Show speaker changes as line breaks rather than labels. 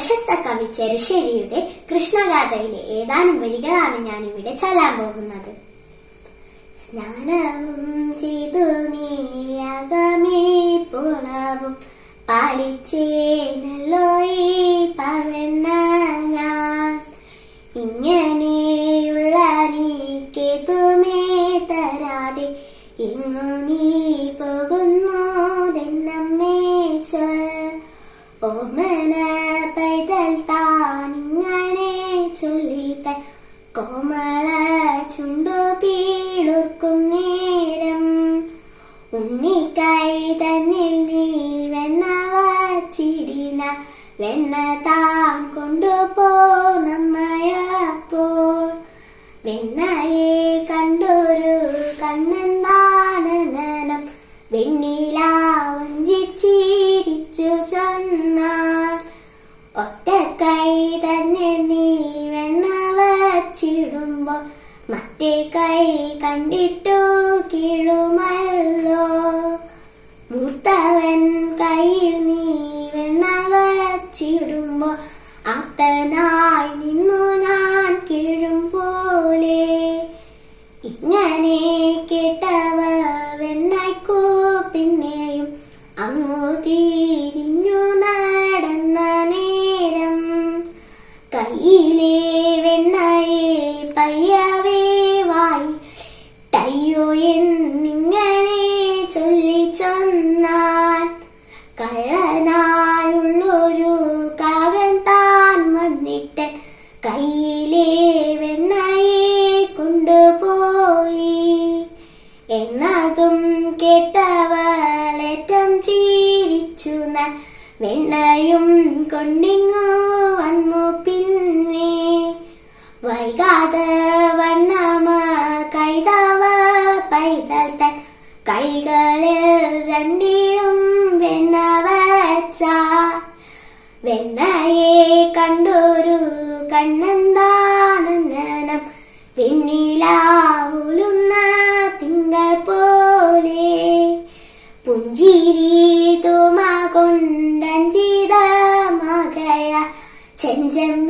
പ്രശസ്ത കവി ചെറുശ്ശേരിയുടെ കൃഷ്ണഗാഥയിലെ ഏതാനും വരികളാണ് ഞാൻ ഇവിടെ ചൊല്ലാൻ പോകുന്നത്. സ്നാനവും ചെയ്തു നീയകമേ പുണവും പാലിച്ചേനല്ലോ ഈ പവന്ന ഞാൻ. ഇങ്ങനെയുള്ള നീക്കെതുമേ തരാതെ ഇങ്ങു നീ പോകുന്നു പീടുക്കും നേരം. ഉണ്ണിക്കൈ തന്നിൽ നീ വെണ്ണ വച്ചിടിന. വെണ്ണ താൻ കൊണ്ടുപോ നമ്മയപ്പോൾ വെണ്ണയെ കണ്ടൊരു കണ്ണെന്താനനം വെണ്ണില വഞ്ചിച്ചിരിച്ചു ചൊന്നാർ ഒറ്റ കൈ തന്നെ നീ വെണ്ണ വച്ചിടുമ്പോ മറ്റേ കൈ കണ്ടിട്ടു കിഴുമല്ലോ മൂത്തവൻ കയ്യിൽ നീ വെണ്ണ വച്ചിടുമ്പോ അത്തനായി നിന്നു ഞാൻ കിഴും പോലെ. ഇങ്ങനെ കേട്ടവ വെണ്ണയ്ക്കു പിന്നെയും അങ്ങു തിരിഞ്ഞു നടന്ന നേരം കയ്യിലെ വെണ്ണയെ പയ്യവേ ചിരിച്ചു ഞാൻ വെണ്ണയും കൊണ്ടിങ്ങു വന്നു പിന്നെ വൈകാതെ വണ്ണമ കൈതവ പൈതൽ തൻ കൈകളിൽ രണ്ടിലും വെണ്ണ വച്ച വെണ്ണയെ കണ്ടൊരു കണ്ണെന്താനന്ദനം വെണ്ണിലാവുലുന്ന 间